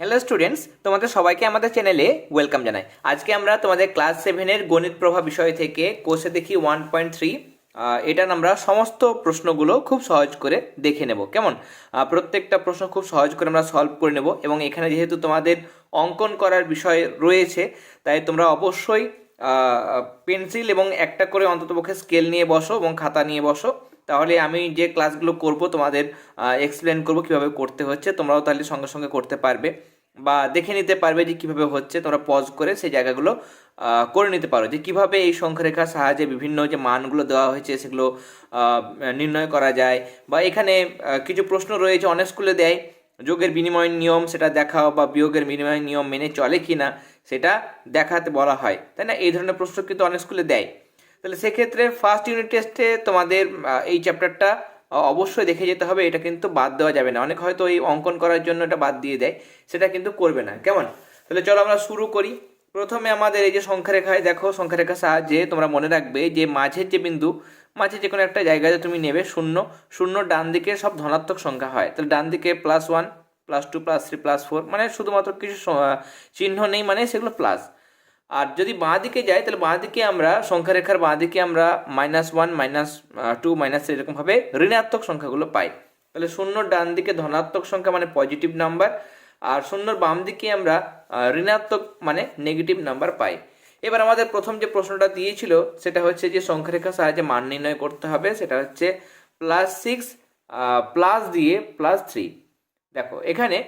Hello students তোমাদের সবাইকে আমাদের চ্যানেলে ওয়েলকাম জানাই। আজকে আমরা তোমাদের ক্লাস সেভেনের গণিত প্রভাব বিষয় থেকে কোষে দেখি ওয়ান পয়েন্ট থ্রি এটার আমরা সমস্ত প্রশ্নগুলো খুব সহজ করে দেখে নেব, কেমন? প্রত্যেকটা প্রশ্ন খুব সহজ করে আমরা সলভ করে নেব এবং এখানে যেহেতু তোমাদের অঙ্কন করার বিষয় রয়েছে, তাই তোমরা অবশ্যই পেন্সিল এবং একটা করে অন্ততপক্ষে স্কেল নিয়ে বসো এবং খাতা নিয়ে বসো। তাহলে আমি যে ক্লাসগুলো করব, তোমাদের এক্সপ্লেন করব কীভাবে করতে হচ্ছে, তোমরাও তাহলে সঙ্গে সঙ্গে করতে পারবে বা দেখে নিতে পারবে যে কীভাবে হচ্ছে, তোমরা পজ করে সেই জায়গাগুলো করে নিতে পারো যে কীভাবে এই সংখ্যারেখার সাহায্যে বিভিন্ন যে মানগুলো দেওয়া হয়েছে সেগুলো নির্ণয় করা যায় বা এখানে কিছু প্রশ্ন রয়েছে, অনেক স্কুলে দেয়, যোগের বিনিময় নিয়ম সেটা দেখাও বা বিয়োগের বিনিময় নিয়ম মেনে চলে কি না সেটা দেখাতে বলা হয়। তাই না? এই ধরনের প্রশ্ন কিন্তু অনেক স্কুলে দেয়। তাহলে সেক্ষেত্রে ফার্স্ট ইউনিট টেস্টে তোমাদের এই চ্যাপ্টারটা অবশ্যই দেখে যেতে হবে। এটা কিন্তু বাদ দেওয়া যাবে না। অনেক হয়তো এই অঙ্কন করার জন্য এটা বাদ দিয়ে দেয়। সেটা কিন্তু করবে না। কেমন? তাহলে চলো আমরা শুরু করি। প্রথমে আমাদের এই যে সংখ্যারেখায় দেখো সংখ্যারেখার সাহায্যে তোমরা মনে রাখবে যে মাঝের যে বিন্দু, মাঝে যে কোনো একটা জায়গায় তুমি নেবে শূন্য। শূন্য ডান দিকে সব ধনাত্মক সংখ্যা হয়। তাহলে ডান দিকে plus one plus two plus three plus four মানে শুধুমাত্র কিছু চিহ্ন নেই মানে সেগুলো প্লাস আর যদি বাঁ দিকে যাই, তাহলে বাঁ দিকে আমরা সংখ্যারেখার বাঁ দিকে আমরা minus one minus two minus three এরকমভাবে ঋণাত্মক সংখ্যাগুলো পাই। তাহলে শূন্য ডান দিকে ধনাত্মক সংখ্যা মানে পজিটিভ নাম্বার আর শূন্যর বাম দিকে আমরা ঋণাত্মক মানে নেগেটিভ নাম্বার পাই। এবার আমাদের প্রথম যে প্রশ্নটা দিয়েছিল, সেটা হচ্ছে যে সংখ্যারেখার সাহায্যে মান নির্ণয় করতে হবে, সেটা হচ্ছে প্লাস সিক্স প্লাস দিয়ে প্লাস থ্রি দেখো, এখানে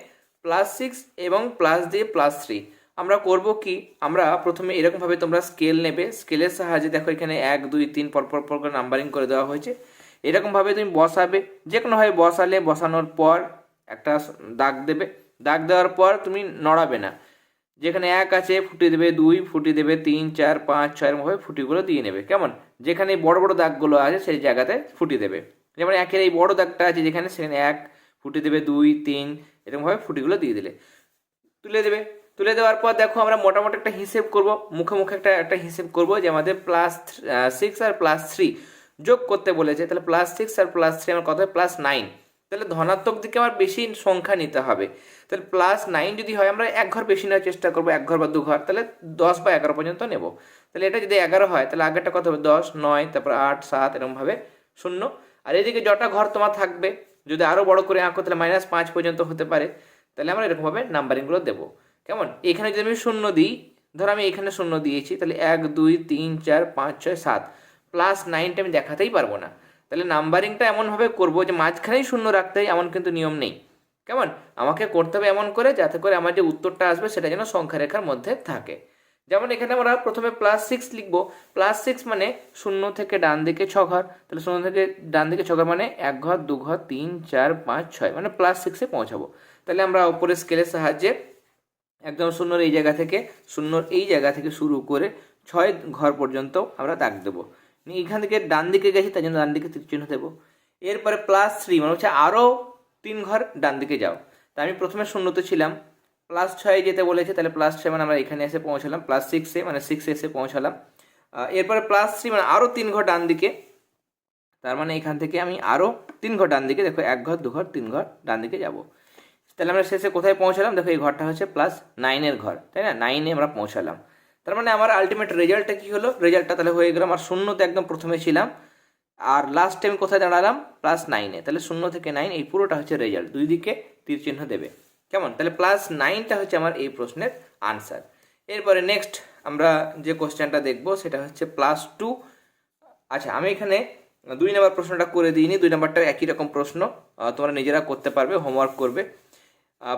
প্লাস সিক্স এবং প্লাস দিয়ে প্লাস থ্রি আমরা করব কি? আমরা প্রথমে এরকমভাবে তোমরা স্কেল নেবে। স্কেলের সাহায্যে দেখো এখানে এক, দুই, তিন, পর পর করে নাম্বারিং করে দেওয়া হয়েছে। এরকমভাবে তুমি বসাবে। যে কোনোভাবে বসালে, বসানোর পর একটা দাগ দেবে। দাগ দেওয়ার পর তুমি নড়াবে না। যেখানে এক আছে, ফুটিয়ে দেবে দুই ফুটি দেবে তিন, চার, পাঁচ, ছয়, এরকমভাবে ফুটিগুলো দিয়ে নেবে। কেমন? যেখানে বড় বড় দাগগুলো আছে, সেই জায়গাতে ফুটিয়ে দেবে। যেমন একের এই বড় দাগটা আছে যেখানে, সেখানে এক ফুটি দেবে দুই, তিন, এরকমভাবে ফুটিগুলো দিয়ে দিলে। তুলে দেবে। তুলে দেওয়ার পর দেখো আমরা মোটামুটি একটা হিসেব করব, মুখে মুখে একটা একটা হিসেব করব যে আমাদের প্লাস সিক্স আর প্লাস থ্রি যোগ করতে বলেছে, তাহলে প্লাস সিক্স আর প্লাস থ্রি আমার কত হয়? প্লাস নাইন তাহলে ধনাত্মক দিকে আমার বেশি সংখ্যা নিতে হবে। তাহলে প্লাস নাইন যদি হয়, আমরা এক ঘর বেশি নেওয়ার চেষ্টা করব, এক ঘর বা দু ঘর, তাহলে দশ বা এগারো পর্যন্ত নেব। তাহলে এটা যদি এগারো হয়, তাহলে আগেরটা কত হবে? দশ, নয়, তারপর আট, সাত, এরকমভাবে শূন্য। আর এদিকে যটা ঘর তোমার থাকবে, যদি আরও বড় করে আঁকো, তাহলে মাইনাস পাঁচ পর্যন্ত হতে পারে। তাহলে আমরা এরকমভাবে নাম্বারিংগুলো দেবো। কেমন? এখানে যদি আমি শূন্য দিই, ধর আমি এখানে শূন্য দিয়েছি, তাহলে এক, দুই, তিন, চার, পাঁচ, ছয়, সাত প্লাস নাইনটা আমি দেখাতেই পারব না। তাহলে নাম্বারিংটা এমনভাবে করব যে মাঝখানেই শূন্য রাখতে হয়, এমন কিন্তু নিয়ম নেই। কেমন? আমাকে করতে হবে এমন করে যাতে করে আমার যে উত্তরটা আসবে সেটা যেন সংখ্যা রেখার মধ্যে থাকে। যেমন এখানে আমরা প্রথমে প্লাস সিক্স লিখব। প্লাস সিক্স মানে শূন্য থেকে ডান দিকে ছ ঘর তাহলে শূন্য থেকে ডান দিকে ছ ঘর মানে এক ঘর, দু ঘর, তিন, চার, পাঁচ, ছয় মানে প্লাস সিক্সে পৌঁছাবো। তাহলে আমরা উপরের স্কেলের সাহায্যে একদম শূন্যর এই জায়গা থেকে শূন্যর এই জায়গা থেকে শুরু করে ছয় ঘর পর্যন্ত আমরা দাগ দেবো। এখান থেকে ডান দিকে গেছি, তার জন্য ডান দিকে চিহ্ন দেবো। এরপরে প্লাস থ্রি মানে হচ্ছে আরও তিন ঘর ডান দিকে যাও। তা আমি প্রথমে শূন্যতে ছিলাম প্লাস ছয়ে যেতে বলেছে, তাহলে প্লাস ছয় মানে আমরা এখানে এসে পৌঁছালাম প্লাস সিক্সে মানে সিক্সে এসে পৌঁছালাম। এরপরে প্লাস থ্রি মানে আরও তিন ঘর ডান দিকে, তার মানে এখান থেকে আমি আরও তিন ঘর ডান দিকে, দেখো এক ঘর, দু ঘর, তিন ঘর ডান দিকে যাব। তাহলে আমরা শেষে কোথায় পৌঁছালাম? দেখো এই ঘরটা হচ্ছে প্লাস নাইনের ঘর, তাই না? নাইনে আমরা পৌঁছালাম। তার মানে আমার আলটিমেট রেজাল্টটা কী হলো? রেজাল্টটা তাহলে হয়ে গেল, আমার শূন্যতে একদম প্রথমে ছিলাম। আর লাস্ট টাইম কোথায় দাঁড়ালাম? প্লাস নাইনে তাহলে শূন্য থেকে নাইন এই পুরোটা হচ্ছে রেজাল্ট দুই দিকে তীর চিহ্ন দেবে। কেমন? তাহলে প্লাস নাইনটা হচ্ছে আমার এই প্রশ্নের আনসার এরপরে নেক্সট আমরা যে কোশ্চেনটা দেখব, সেটা হচ্ছে প্লাস টু আচ্ছা আমি এখানে দুই নম্বর প্রশ্নটা করে দিইনি। দুই নম্বরটা একই রকম প্রশ্ন। তোমরা নিজেরা করতে পারবে হোমওয়ার্ক করবে।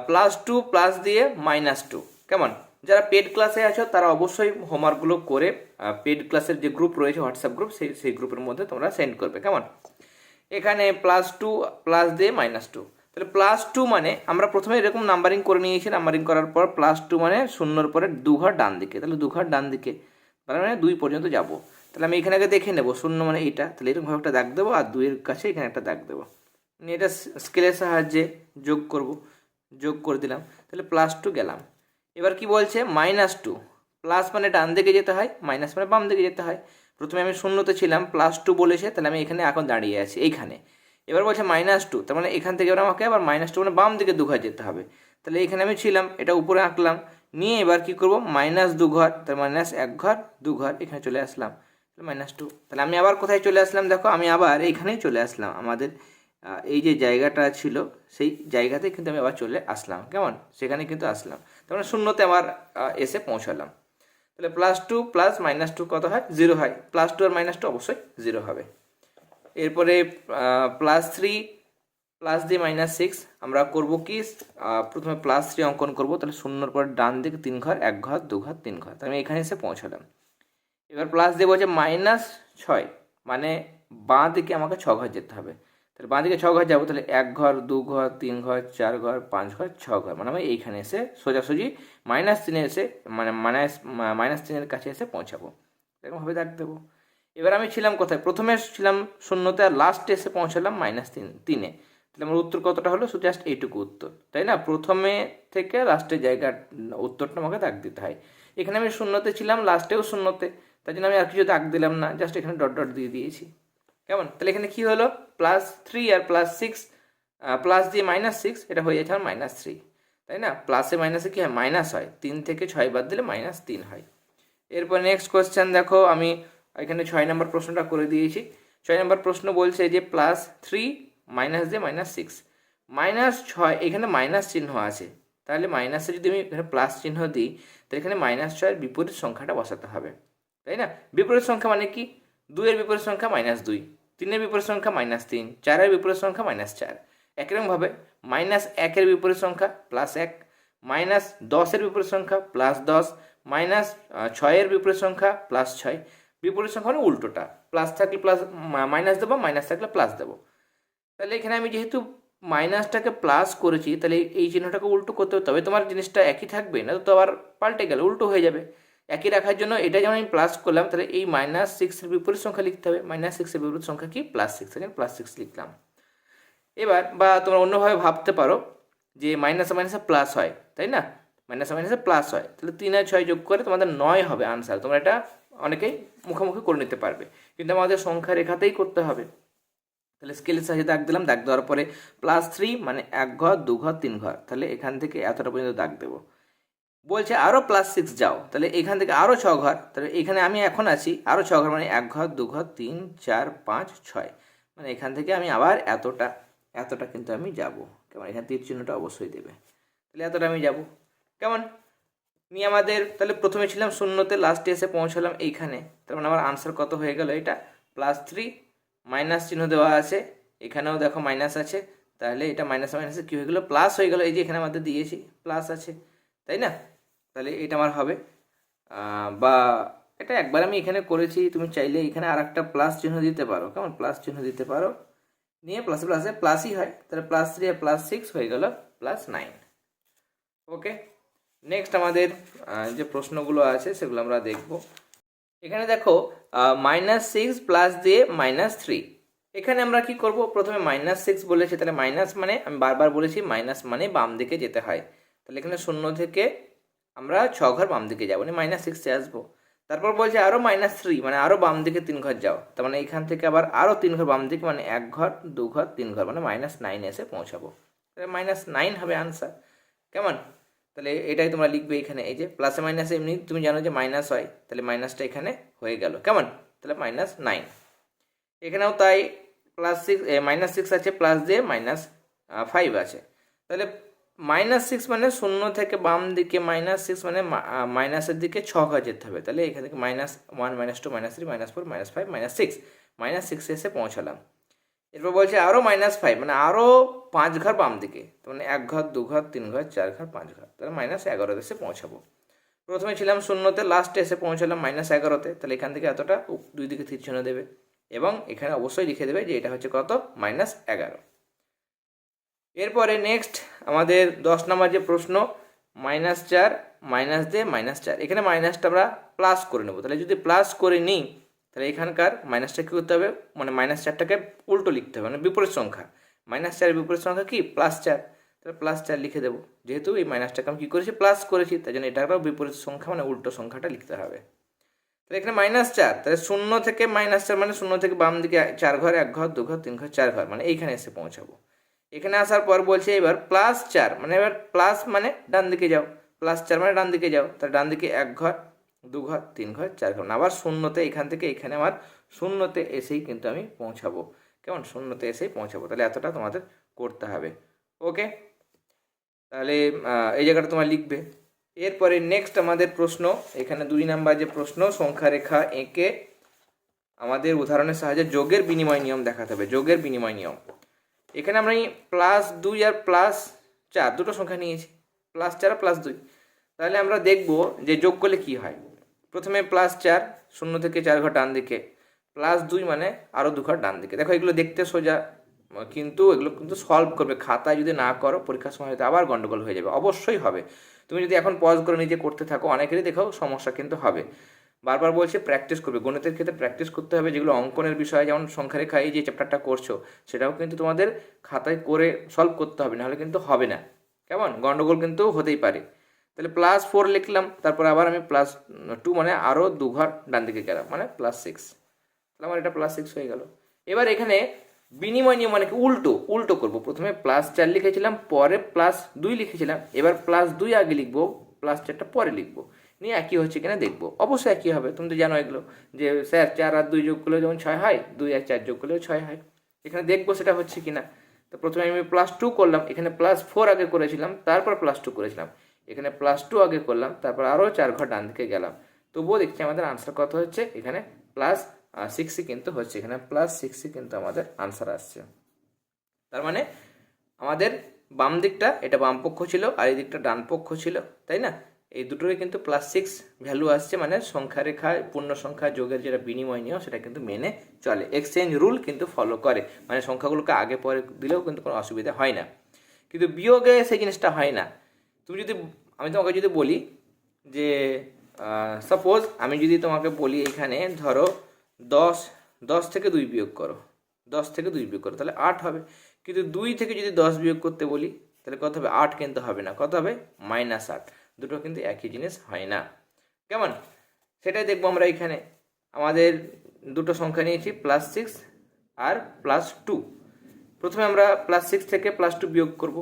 প্লাস টু প্লাস দিয়ে মাইনাস টু কেমন? যারা পেড ক্লাসে আছো, তারা অবশ্যই হোমওয়ার্কগুলো করে পেড ক্লাসের যে গ্রুপ রয়েছে হোয়াটসঅ্যাপ গ্রুপ সেই সেই গ্রুপের মধ্যে তোমরা সেন্ড করবে। কেমন? এখানে প্লাস টু প্লাস দিয়ে মাইনাস টু তাহলে প্লাস টু মানে আমরা প্রথমে এরকম নাম্বারিং করে নিয়েছি নাম্বারিং করার পর প্লাস টু মানে শূন্যর পরে দু ঘর ডান দিকে। তাহলে দু ঘর ডান দিকে, তার মানে দুই পর্যন্ত যাব। তাহলে আমি এখানে আগে দেখে নেব, শূন্য মানে এইটা। তাহলে এরকমভাবে একটা দাগ দেবো, আর দুইয়ের কাছে এখানে একটা দাগ দেবো। এটা স্কেলের সাহায্যে যোগ করব। যোগ করে দিলাম, তাহলে প্লাস টু গেলাম। এবার কি বলছে? মাইনাস টু প্লাস মানে ডান দিকে যেতে হয় মাইনাস মানে বাম দিকে যেতে হয়। প্রথমে আমি শূন্যতে ছিলাম প্লাস টু বলেছে, তাহলে আমি এখানে এখন দাঁড়িয়ে আছি, এইখানে। এবার বলছে মাইনাস টু তার মানে এখান থেকে এবার আমাকে আবার মাইনাস টু মানে বাম দিকে দু ঘর যেতে হবে। তাহলে এখানে আমি ছিলাম, এটা উপরে আঁকলাম, নিয়ে এবার কি করব? মাইনাস দু ঘর, তার মাইনাস এক ঘর, দু ঘর, এখানে চলে আসলাম। মাইনাস টু তাহলে আমি আবার কোথায় চলে আসলাম? দেখো, আমি আবার এইখানেই চলে আসলাম, আমাদের এই যে জায়গাটা ছিল, সেই জায়গাতে কিন্তু আমি আবার চলে আসলাম। কেমন? সেখানে কিন্তু আসলাম। তার মানে শূন্যতে আমার এসে পৌঁছালাম। তাহলে plus two plus minus two কত হয়? জিরো হয়। প্লাস টু আর মাইনাস টু অবশ্যই জিরো হবে। এরপরে প্লাস থ্রি প্লাস দিয়ে মাইনাস সিক্স আমরা করব কি? প্রথমে প্লাস থ্রি অঙ্কন করব। তাহলে শূন্যর পর ডান দিকে তিন ঘর, এক ঘর, দু ঘর, তিন ঘর। আমি এখানে এসে পৌঁছালাম। এবার প্লাস দিয়ে বলছে মাইনাস ছয়। মানে বাঁ দিকে আমাকে ছ ঘর যেতে হবে। তাহলে বাঁদিকে ছ ঘর যাব, তাহলে এক ঘর, দু ঘর, তিন ঘর, চার ঘর, পাঁচ ঘর, ছ ঘর। মানে আমি এইখানে এসে সোজাসুজি মাইনাস তিনে এসে মানে মাইনাস মাইনাস তিনের কাছে এসে পৌঁছাবো। এরকমভাবে দাগ দেবো এবার আমি ছিলাম কোথায়? প্রথমে ছিলাম শূন্যতে আর লাস্টে এসে পৌঁছালাম মাইনাস তিন, তিনে। তাহলে আমার উত্তর কতটা হলো? শুধু জাস্ট এইটুকু উত্তর। তাই না? প্রথমে থেকে লাস্টের জায়গার উত্তরটা আমাকে দাগ দিতে হয়। এখানে আমি শূন্যতে ছিলাম লাস্টেও শূন্যতে। তাই জন্য আমি আর কিছু দাগ দিলাম না জাস্ট এখানে ডট ডট দিয়ে দিয়েছি। কেমন? তাহলে এখানে কি হলো? প্লাস থ্রি আর প্লাস সিক্স প্লাস দিয়ে মাইনাস সিক্স এটা হয়ে যাচ্ছে আমার মাইনাস থ্রি তাই না? প্লাসে মাইনাসে কী হয়? মাইনাস হয়। তিন থেকে ছয় বাদ দিলে মাইনাস তিন হয়। এরপর নেক্সট কোয়েশ্চেন দেখো, আমি এখানে ছয় নম্বর প্রশ্নটা করে দিয়েছি। ছয় নম্বর প্রশ্ন বলছে যে প্লাস থ্রি মাইনাস দিয়ে মাইনাস সিক্স মাইনাস ছয়, এখানে মাইনাস চিহ্ন আছে। তাহলে মাইনাসে যদি আমি এখানে প্লাস চিহ্ন দিই, তাহলে এখানে মাইনাস ছয়ের বিপরীত সংখ্যাটা বসাতে হবে, তাই না? বিপরীত সংখ্যা মানে কি? দুইয়ের বিপরীত সংখ্যা মাইনাস দুই। তিনের বিপরীত সংখ্যা মাইনাস তিন, চারের বিপরীত সংখ্যা মাইনাস চার। একরকমভাবে মাইনাস একের বিপরীত সংখ্যা প্লাস এক মাইনাস দশের বিপরীত সংখ্যা প্লাস দশ মাইনাস ছয়ের বিপরীত সংখ্যা প্লাস ছয়। বিপরীত সংখ্যা মানে উল্টোটা। প্লাস থাকলে প্লাস মাইনাস দেবো মাইনাস থাকলে প্লাস দেবো। তাহলে এখানে আমি যেহেতু মাইনাসটাকে প্লাস করেছি, তাহলে এই চিহ্নটাকে উল্টো করতে হবে। তবে তোমার জিনিসটা একই থাকবে, না তো আবার পাল্টে গেলে, উল্টো হয়ে যাবে। একই রাখার জন্য এটা যেমন আমি প্লাস করলাম, তাহলে এই মাইনাস সিক্সের বিপরীত সংখ্যা লিখতে হবে। মাইনাস সিক্সের বিপরীত সংখ্যা কি? প্লাস সিক্স এখানে প্লাস সিক্স লিখলাম। এবার, বা তোমরা অন্যভাবে ভাবতে পারো যে মাইনাসে মাইনাসে প্লাস হয়, তাই না? মাইনাসে মাইনাসে প্লাস হয়, তাহলে তিন আর ছয় যোগ করে তোমাদের নয় হবে আনসার তোমরা এটা অনেকেই মুখোমুখি করে নিতে পারবে, কিন্তু আমাদের সংখ্যা রেখাতেই করতে হবে। তাহলে স্কেলের সাহায্যে দাগ দিলাম, দাগ দেওয়ার পরে প্লাস থ্রি মানে এক ঘর, দু ঘর, তিন ঘর, তাহলে এখান থেকে এতটা পর্যন্ত দাগ দেবো। বলছে আরও প্লাস সিক্স যাও। তাহলে এখান থেকে আরও ছ ঘর। তাহলে এখানে আমি এখন আছি আরও ছ ঘর মানে এক ঘর, দু ঘর, তিন, চার, পাঁচ, ছয়। মানে এখান থেকে আমি আবার এতটা এতটা কিন্তু আমি যাব। কেমন? এখানে তীর চিহ্নটা অবশ্যই দেবে। তাহলে এতটা আমি যাব। কেমন? নিয়ে আমাদের, তাহলে প্রথমে ছিলাম শূন্যতে লাস্টে এসে পৌঁছালাম এইখানে। তার মানে আমার আনসার কত হয়ে গেল এটা? প্লাস থ্রি মাইনাস চিহ্ন দেওয়া আছে। এখানেও দেখো মাইনাস আছে। তাহলে এটা মাইনাস মাইনাসে কী হয়ে গেলো? প্লাস হয়ে গেলো। এই যে এখানে আমাদের দিয়েছি প্লাস আছে। তাই না? তাহলে এটা আমার হবে। বা এটা একবার আমি এখানে করেছি, তুমি চাইলে এখানে আর একটা প্লাস চিহ্ন দিতে পারো। কেমন? প্লাস চিহ্ন দিতে পারো। নিয়ে প্লাসে প্লাসে প্লাসই হয়। তাহলে প্লাস থ্রি আর প্লাস সিক্স হয়ে গেল প্লাস নাইন ওকে নেক্সট আমাদের যে প্রশ্নগুলো আছে সেগুলো আমরা দেখব। এখানে দেখো মাইনাস সিক্স প্লাস দিয়ে মাইনাস থ্রি এখানে আমরা কি করব? প্রথমে মাইনাস সিক্স বলেছি, তাহলে মাইনাস মানে আমি বারবার বলেছি মাইনাস মানে বাম দিকে যেতে হয়। তাহলে এখানে শূন্য থেকে আমরা ছ ঘর বাম দিকে যাব মানে মাইনাস সিক্সে আসব। তারপর বলছে আরও মাইনাস থ্রি মানে আরও বাম দিকে তিন ঘর যাও। তার মানে এখান থেকে আবার আরও তিন ঘর বাম দিকে মানে এক ঘর, দু ঘর, তিন ঘর মানে মাইনাস নাইনে এসে পৌঁছাবো। তাহলে মাইনাস নাইন হবে আনসার কেমন? তাহলে এটাই তোমরা লিখবে এখানে, এই যে প্লাসে মাইনাসে এমনি, তুমি জানো যে মাইনাস হয়, তাহলে মাইনাসটা এখানে হয়ে গেল। কেমন? তাহলে মাইনাস নাইন এখানেও তাই প্লাস সিক্স মাইনাস সিক্স আছে প্লাস দিয়ে মাইনাস ফাইভ আছে। তাহলে মাইনাস সিক্স মানে শূন্য থেকে বাম দিকে মাইনাস সিক্স মানে মাইনাসের দিকে ছ ঘর যেতে হবে। তাহলে এখান থেকে minus one, minus two, minus three, minus four, minus five, minus six. Minus সিক্সে এসে পৌঁছালাম। এরপর বলছে আরও মাইনাস ফাইভ মানে আরও পাঁচ ঘর বাম দিকে। মানে এক ঘর, দু ঘর, তিন ঘর, চার ঘর, পাঁচ ঘর। তাহলে মাইনাস এগারোতে এসে পৌঁছাবো। প্রথমে ছিলাম শূন্যতে, লাস্টে এসে পৌঁছালাম মাইনাস এগারোতে। তাহলে এখান থেকে এতটা দুই দিকে তীর দেবে। এবং এখানে অবশ্যই লিখে দেবে যে এটা হচ্ছে কত? মাইনাস এগারো। এরপরে নেক্সট আমাদের দশ নম্বর যে প্রশ্ন মাইনাস চার মাইনাস দিয়ে মাইনাস চার। এখানে মাইনাসটা আমরা প্লাস করে নেব। তাহলে যদি প্লাস করে নিই, তাহলে এখানকার মাইনাসটা কী করতে হবে? মানে মাইনাস চারটাকে উল্টো লিখতে হবে মানে বিপরীত সংখ্যা। মাইনাস চারের বিপরীত সংখ্যা কি? প্লাস চার। তাহলে প্লাস চার লিখে দেবো। যেহেতু এই মাইনাসটাকে আমি কী করেছি? প্লাস করেছি, তাই জন্য এটারও বিপরীত সংখ্যা মানে উল্টো সংখ্যাটা লিখতে হবে। তাহলে এখানে মাইনাস চার, তাহলে শূন্য থেকে মাইনাস চার মানে শূন্য থেকে বাম দিকে চার ঘর, এক ঘর, দু ঘর, তিন ঘর, চার ঘর মানে এইখানে এসে পৌঁছাবো। এখানে আসার পর বলছে এবার প্লাস চার মানে এবার প্লাস মানে ডান দিকে যাও। প্লাস চার মানে ডান দিকে যাও। তাহলে ডান দিকে এক ঘর, দু ঘর, তিন ঘর, চার ঘর। আবার শূন্যতে এখান থেকে এখানে আমার শূন্যতে এসেই কিন্তু আমি পৌঁছাবো। কেমন? শূন্যতে এসেই পৌঁছাবো। তাহলে এতটা তোমাদের করতে হবে। ওকে তাহলে এই জায়গাটা তোমার লিখবে। এরপরে নেক্সট আমাদের প্রশ্ন, এখানে দুই নাম্বার যে প্রশ্ন সংখ্যা রেখা এঁকে আমাদের উদাহরণের সাহায্যে যোগের বিনিময় নিয়ম দেখাতে হবে। যোগের বিনিময় নিয়ম। এখানে আমরা প্লাস দুই আর প্লাস চার, দুটো সংখ্যা নিয়েছি। প্লাস চার আর প্লাস দুই। তাহলে আমরা দেখব যে যোগ করলে কি হয়। প্রথমে প্লাস চার, শূন্য থেকে চার ঘর ডান দিকে। প্লাস দুই মানে আরও দু ঘর ডান দিকে। দেখো, এগুলো দেখতে সোজা, কিন্তু এগুলো কিন্তু সলভ করবে। খাতায় যদি না করো, পরীক্ষার সময় হয়তো আবার গন্ডগোল হয়ে যাবে। অবশ্যই হবে। তুমি যদি এখন পজ করে নিজে করতে থাকো, অনেকেরই দেখো সমস্যা কিন্তু হবে। বারবার বলছে প্র্যাকটিস করবে। গণিতের ক্ষেত্রে প্র্যাকটিস করতে হবে যেগুলো অঙ্কনের বিষয়, যেমন সংখ্যা রেখা, এই যে চ্যাপ্টারটা করছ, সেটাও কিন্তু তোমাদের খাতায় করে সলভ করতে হবে, নাহলে কিন্তু হবে না। কেমন? গন্ডগোল কিন্তু হতেই পারে। তাহলে প্লাস ফোর লিখলাম, তারপর আবার আমি প্লাস টু মানে আরও দু ঘর ডান দিকে গেলাম মানে প্লাস সিক্স তাহলে আমার এটা প্লাস সিক্স হয়ে গেল। এবার এখানে বিনিময় নিয়ম মানে কি? উল্টো উল্টো করব। প্রথমে প্লাস চার লিখেছিলাম, পরে প্লাস দুই লিখেছিলাম, এবার প্লাস দুই আগে লিখব প্লাস চারটা পরে লিখব। নিয়ে একই হচ্ছে কিনা দেখব। অবশ্যই একই হবে। তুমি তো জানো এগুলো, যে স্যার চার আর দুই যোগ করলেও যেমন ছয় হয়, দুই আর চার যোগ করলেও ছয় হয়। এখানে দেখব সেটা হচ্ছে কিনা। তো প্রথমে আমি প্লাস টু করলাম, এখানে প্লাস ফোর আগে করেছিলাম, তারপর প্লাস টু করেছিলাম। এখানে প্লাস টু আগে করলাম, তারপর আরও চার ঘর ডান দিকে গেলাম। তবুও দেখছি আমাদের আনসার কত হচ্ছে? এখানে প্লাস সিক্সই কিন্তু হচ্ছে। এখানে প্লাস সিক্সই কিন্তু আমাদের আনসার আসছে। তার মানে আমাদের বাম দিকটা এটা বাম পক্ষ ছিল, আর এই দিকটা ডান পক্ষ ছিল, তাই না? এই দুটোরই কিন্তু প্লাস সিক্স ভ্যালু আসছে মানে সংখ্যা রেখা, পূর্ণ সংখ্যা, যোগের যেটা বিনিময় নিয়ম, সেটা কিন্তু মেনে চলে। এক্সচেঞ্জ রুল কিন্তু ফলো করে। মানে সংখ্যাগুলোকে আগে পরে দিলেও কিন্তু কোনো অসুবিধা হয় না। কিন্তু বিয়োগে সেই জিনিসটা হয় না। তুমি যদি, আমি তোমাকে যদি বলি যে সাপোজ আমি যদি তোমাকে বলি এখানে, ধরো দশ দশ থেকে দুই বিয়োগ করো। দশ থেকে দুই বিয়োগ করো, তাহলে আট হবে। কিন্তু দুই থেকে যদি দশ বিয়োগ করতে বলি, তাহলে কত হবে? আট কিন্তু হবে না। কত হবে? মাইনাস আট। দুটো কিন্তু একই জিনিস হয় না। কেমন? সেটাই দেখব আমরা এখানে। আমাদের দুটো সংখ্যা নিয়েছি প্লাস সিক্স আর প্লাস টু প্রথমে আমরা প্লাস সিক্স থেকে প্লাস টু বিয়োগ করব।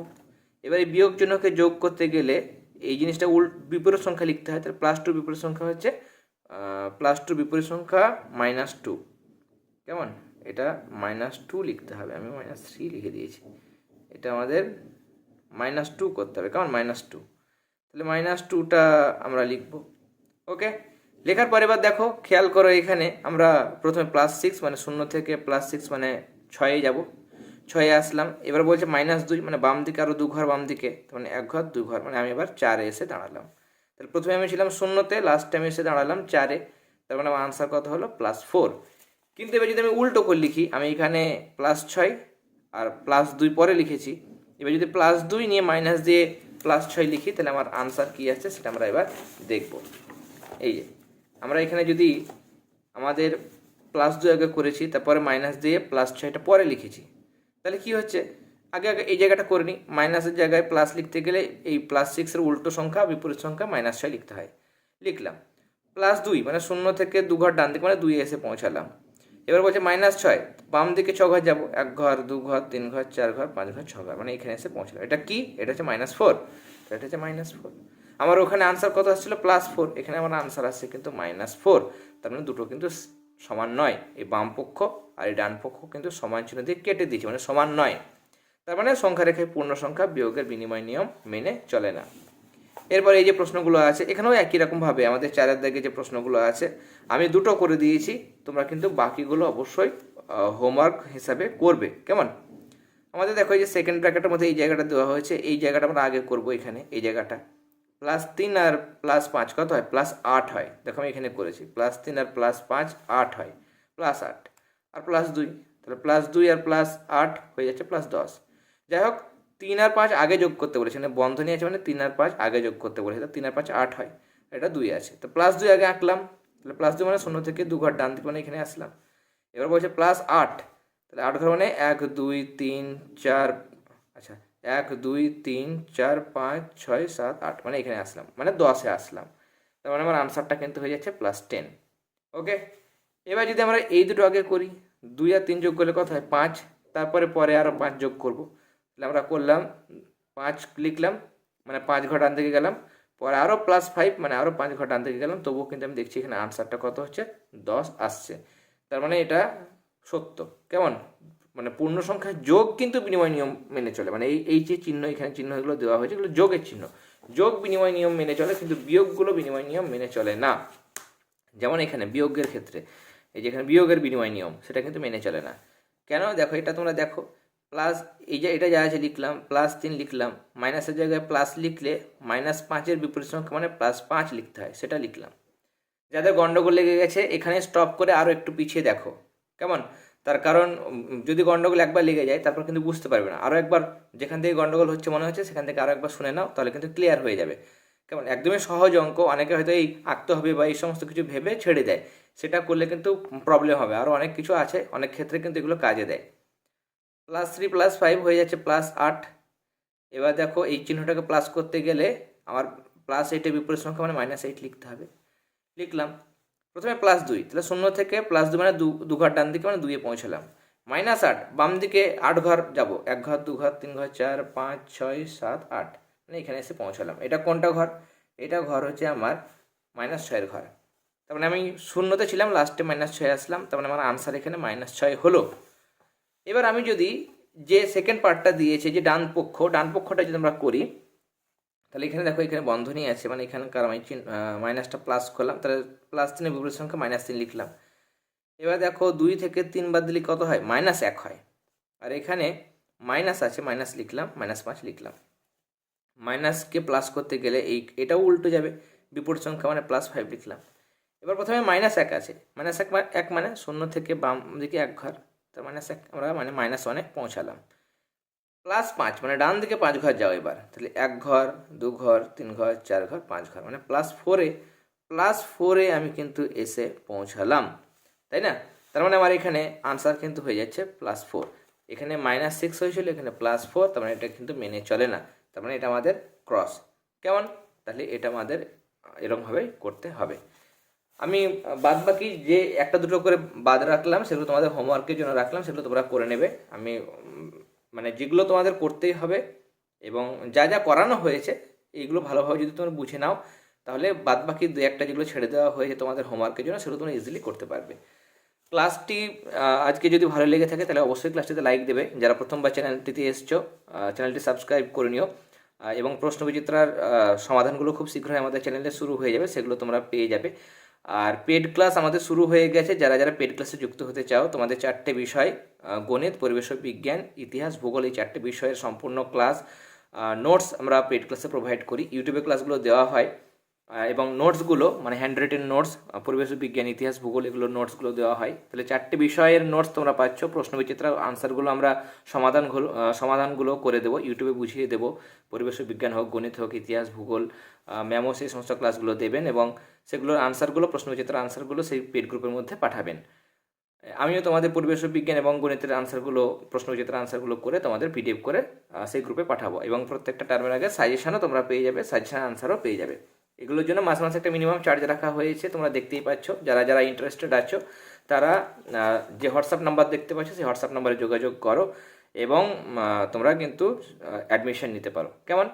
এবার এই বিয়োগ জন্যকে যোগ করতে গেলে এই জিনিসটা উল বিপরীত সংখ্যা লিখতে হয়। তাহলে প্লাস টু বিপরীত সংখ্যা হচ্ছে প্লাস টু বিপরীত সংখ্যা মাইনাস টু কেমন? এটা মাইনাস টু লিখতে হবে। আমি মাইনাস থ্রি লিখে দিয়েছি। এটা আমাদের মাইনাস টু করতে হবে। কেমন? মাইনাস টু তাহলে মাইনাস টুটা আমরা লিখব। ওকে লেখার পরে এবার দেখো, খেয়াল করো এখানে আমরা প্রথমে প্লাস সিক্স মানে শূন্য থেকে প্লাস সিক্স মানে ছয়ে যাব। ছয়ে আসলাম। এবার বলছে মাইনাস দুই মানে বাম দিকে আরও দু ঘর বাম দিকে মানে এক ঘর দু ঘর মানে আমি এবার চারে এসে দাঁড়ালাম। তাহলে প্রথমে আমি ছিলাম শূন্যতে লাস্ট টাইম এসে দাঁড়ালাম চারে তার মানে আমার আনসার কত হলো? প্লাস ফোর কিন্তু এবার যদি আমি উল্টো করে লিখি, আমি এখানে প্লাস ছয় আর প্লাস দুই পরে লিখেছি। এবার যদি প্লাস দুই নিয়ে মাইনাস দিয়ে প্লাস ছয় লিখি, তাহলে আমার আনসার কী আছে সেটা আমরা এবার দেখব। এই যে, আমরা এখানে যদি আমাদের প্লাস দুই আগে করেছি, তারপরে মাইনাস দিয়ে প্লাস ছয়টা পরে লিখেছি, তাহলে কি হচ্ছে? আগে আগে এই জায়গাটা করে নিই মাইনাসের জায়গায় প্লাস লিখতে গেলে এই প্লাস সিক্সের উল্টো সংখ্যা, বিপরীত সংখ্যা মাইনাস ছয় লিখতে হয়। লিখলাম। প্লাস দুই মানে শূন্য থেকে দু ঘর ডান দিকে মানে দুই এসে পৌঁছালাম। এবার বলছে মাইনাস ছয়, বাম দিকে ছ ঘর যাব, এক ঘর, দু ঘর, তিন ঘর, চার ঘর, পাঁচ ঘর, ছ ঘর মানে এখানে এসে পৌঁছলাম এটা কি? এটা হচ্ছে মাইনাস ফোর এটা হচ্ছে মাইনাস ফোর আমার ওখানে আনসার কত আসছিল? প্লাস ফোর এখানে আমার আনসার আসছে কিন্তু মাইনাস ফোর তার মানে দুটো কিন্তু সমান নয়। এই বাম পক্ষ আর এই ডান পক্ষ কিন্তু সমান চিহ্ন দিয়ে কেটে দিয়েছে মানে সমান নয়। তার মানে সংখ্যা রেখায় পূর্ণ সংখ্যা বিয়োগের বিনিময় নিয়ম মেনে চলে না। এরপর এই যে প্রশ্নগুলো আছে, এখানেও একই রকমভাবে আমাদের চারের দিকে যে প্রশ্নগুলো আছে, আমি দুটো করে দিয়েছি, তোমরা কিন্তু বাকিগুলো অবশ্যই হোমওয়ার্ক হিসাবে করবে, কেমন? আমাদের দেখো এই যে সেকেন্ড ব্র্যাকেটের মধ্যে এই জায়গাটা দেওয়া হয়েছে, এই জায়গাটা আমরা আগে করব এখানে, এই জায়গাটা। প্লাস তিন আর প্লাস পাঁচ কত হয়? প্লাস আট হয়। দেখো আমি এখানে করেছি প্লাস তিন আর প্লাস পাঁচ আট হয় প্লাস আট। আর প্লাস দুই, তাহলে প্লাস দুই আর প্লাস আট হয়ে যাচ্ছে প্লাস দশ। যাই হোক তিন আর পাঁচ আগে যোগ করতে বলেছে মানে বন্ধনী আছে মানে তিন আর পাঁচ আগে যোগ করতে বলেছে, তো তিন আর পাঁচ আট হয়, এটা দুই আছে, তো প্লাস দুই আগে আঁকলাম, তাহলে প্লাস দুই মানে শূন্য থেকে দু ঘর ডান দিকে মানে এখানে আসলাম, এবার বলছে প্লাস আট, তাহলে আট ঘর মানে এক, দুই, তিন, চার আচ্ছা এক, দুই, তিন, চার, পাঁচ, ছয়, সাত, আট মানে এখানে আসলাম মানে দশে আসলাম, তার মানে আমার আনসারটা কিন্তু হয়ে যাচ্ছে প্লাস টেন ওকে এবার যদি আমরা এই দুটো আগে করি, দুই আর তিন যোগ করলে কত হয়? পাঁচ, তারপরে পরে আরও পাঁচ যোগ করব আমরা করলাম, পাঁচ লিখলাম মানে পাঁচ ঘর ডান দিকে গেলাম, পরে আরও প্লাস ফাইভ মানে আরও পাঁচ ঘর ডান দিকে গেলাম, তবুও কিন্তু আমি দেখছি এখানে আনসারটা কত হচ্ছে? দশ আসছে। তার মানে এটা সত্য। কেমন? মানে পূর্ণ সংখ্যার যোগ কিন্তু বিনিময় নিয়ম মেনে চলে। মানে এই এই যে চিহ্ন, এখানে চিহ্নগুলো দেওয়া হয়েছে, এগুলো যোগের চিহ্ন। যোগ বিনিময় নিয়ম মেনে চলে, কিন্তু বিয়োগগুলো বিনিময় নিয়ম মেনে চলে না। যেমন এখানে বিয়োগের ক্ষেত্রে, এই যেখানে বিয়োগের বিনিময় নিয়ম, সেটা কিন্তু মেনে চলে না। কেন? দেখো, এটা তোমরা দেখো। প্লাস এই যে এটা যা আছে লিখলাম প্লাস তিন লিখলাম মাইনাসের জায়গায় প্লাস লিখলে মাইনাস পাঁচের বিপরীত সংখ্যা মানে প্লাস পাঁচ লিখতে হয়, সেটা লিখলাম। যাদের গন্ডগোল লেগে গেছে, এখানে স্টপ করে আরও একটু পিছিয়ে দেখো, কেমন? তার কারণ যদি গন্ডগোল একবার লেগে যায়, তারপর কিন্তু বুঝতে পারবে না। আরও একবার যেখান থেকে গন্ডগোল হচ্ছে মনে হচ্ছে, সেখান থেকে আরও একবার শুনে নাও, তাহলে কিন্তু ক্লিয়ার হয়ে যাবে। কেমন? একদমই সহজ অঙ্ক, অনেকে হয়তো এই আঁকতে হবে বা এই সমস্ত কিছু ভেবে ছেড়ে দেয়। সেটা করলে কিন্তু প্রবলেম হবে। আরও অনেক কিছু আছে, অনেক ক্ষেত্রে কিন্তু এগুলো কাজে দেয়। প্লাস থ্রি প্লাস ফাইভ হয়ে যাচ্ছে প্লাস আট। এবার দেখো এই চিহ্নটাকে প্লাস করতে গেলে আমার প্লাস এইটের বিপরীত সংখ্যা মানে মাইনাস এইট লিখতে হবে। লিখলাম। প্রথমে প্লাস দুই, তাহলে শূন্য থেকে প্লাস দুই মানে দু দু ঘর ডান দিকে মানে দুইয়ে পৌঁছালাম। মাইনাস আট, বাম দিকে আট ঘর যাব, এক ঘর, দু ঘর, তিন ঘর, চার, পাঁচ, ছয়, সাত, আট। মানে এখানে এসে পৌঁছালাম। এটা কোনটা ঘর? এটা ঘর হচ্ছে আমার মাইনাস ছয়ের ঘর। তার মানে আমি শূন্যতে ছিলাম লাস্টে মাইনাস ছয় আসলাম, তার মানে আমার আনসার এখানে মাইনাস ছয় হলো। এবার আমি যদি যে সেকেন্ড পার্টটা দিয়েছে, যে ডান পক্ষ, ডান পক্ষটা যদি আমরা করি, তাহলে এখানে দেখো এখানে বন্ধনী আছে মানে এখানকার আমি মাইনাসটা প্লাস করলাম, তাহলে প্লাস তিনের বিপরীত সংখ্যা মাইনাস তিন লিখলাম। এবার দেখো দুই থেকে তিন বাদ দিলে কত হয়? মাইনাস এক হয়। আর এখানে মাইনাস আছে মাইনাস লিখলাম মাইনাস পাঁচ লিখলাম। মাইনাসকে প্লাস করতে গেলে এই, এটাও উল্টো যাবে, বিপরীত সংখ্যা মানে প্লাস ফাইভ লিখলাম। এবার প্রথমে মাইনাস এক আছে। মাইনাস এক এক মানে শূন্য থেকে বাম দিকে এক ঘর। তার এক, আমরা মানে মাইনাস ওয়ানে পৌঁছালাম। প্লাস পাঁচ মানে ডান দিকে পাঁচ ঘর যাও এবার। তাহলে এক ঘর, দু ঘর, তিন ঘর, চার ঘর, পাঁচ ঘর মানে প্লাস ফোরে প্লাস ফোরে আমি কিন্তু এসে পৌঁছালাম। তাই না? তার মানে আমার এখানে আনসার কিন্তু হয়ে যাচ্ছে প্লাস ফোর এখানে মাইনাস সিক্স হয়েছিল, এখানে প্লাস ফোর তার মানে এটা কিন্তু মেনে চলে না। তার মানে এটা আমাদের ক্রস কেমন? তাহলে এটা আমাদের এরকমভাবে করতে হবে। আমি বাদ বাকি যে একটা দুটো করে বাদ রাখলাম, সেগুলো তোমাদের হোমওয়ার্কের জন্য রাখলাম, সেগুলো তোমরা করে নেবে। আমি মানে যেগুলো তোমাদের করতেই হবে এবং যা যা করানো হয়েছে এইগুলো ভালোভাবে যদি তোমরা বুঝে নাও, তাহলে বাদ বাকি দু একটা যেগুলো ছেড়ে দেওয়া হয়েছে তোমাদের হোমওয়ার্কের জন্য, সেগুলো তোমরা ইজিলি করতে পারবে। ক্লাসটি আজকে যদি ভালো লেগে থাকে, তাহলে অবশ্যই ক্লাসটিতে লাইক দেবে। যারা প্রথমবার চ্যানেলটিতে এসছো চ্যানেলটি সাবস্ক্রাইব করে নিও। এবং প্রশ্ন বিচিত্রার সমাধানগুলো খুব শীঘ্রই আমাদের চ্যানেলে শুরু হয়ে যাবে, সেগুলো তোমরা পেয়ে যাবে। আর পেড ক্লাস আমাদের শুরু হয়ে গেছে। যারা যারা পেড ক্লাসে যুক্ত হতে চাও, তোমাদের চারটে বিষয় গণিত, পরিবেশ বিজ্ঞান, ইতিহাস, ভূগোল, এই চারটে বিষয়ের সম্পূর্ণ ক্লাস নোটস আমরা পেড ক্লাসে প্রোভাইড করি। ইউটিউবে ক্লাসগুলো দেওয়া হয়। এবং নোটসগুলো মানে হ্যান্ড রিটেন নোটস পরিবেশ বিজ্ঞান, ইতিহাস, ভূগোল, এগুলো নোটসগুলো দেওয়া হয়। তাহলে চারটে বিষয়ের নোটস তোমরা পাচ্ছ প্রশ্ন বিচিত্র আনসারগুলো আমরা সমাধানগুলো সমাধানগুলো করে দেবো ইউটিউবে বুঝিয়ে দেবো। পরিবেশ বিজ্ঞান হোক, গণিত হোক, ইতিহাস, ভূগোল ম্যামও সেই সমস্ত ক্লাসগুলো দেবেন এবং সেগুলোর আনসারগুলো প্রশ্ন বিচিত্র আনসারগুলো সেই পেড গ্রুপের মধ্যে পাঠাবেন। আমিও তোমাদের পরিবেশ বিজ্ঞান এবং গণিতের আনসারগুলো প্রশ্ন বিচিত্র আনসারগুলো করে তোমাদের পিডিএফ করে সেই গ্রুপে পাঠাবো এবং প্রত্যেকটা টার্মের আগে সাজেশনও তোমরা পেয়ে যাবে সাজেশন আনসারও পেয়ে যাবে। এগুলোর জন্য মাসে মাসে একটা মিনিমাম চার্জ রাখা হয়েছে, তোমরা দেখতেই পাচ্ছ। যারা যারা ইন্টারেস্টেড আছো, তারা যে হোয়াটসঅ্যাপ নাম্বার দেখতে পাচ্ছ, সেই হোয়াটসঅ্যাপ নাম্বারে যোগাযোগ করো এবং তোমরা কিন্তু অ্যাডমিশন নিতে পারো। কেমন?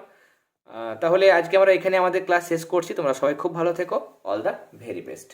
তাহলে আজকে আমরা এখানে আমাদের ক্লাস শেষ করছি। তোমরা সবাই খুব ভালো থেকো। All the very best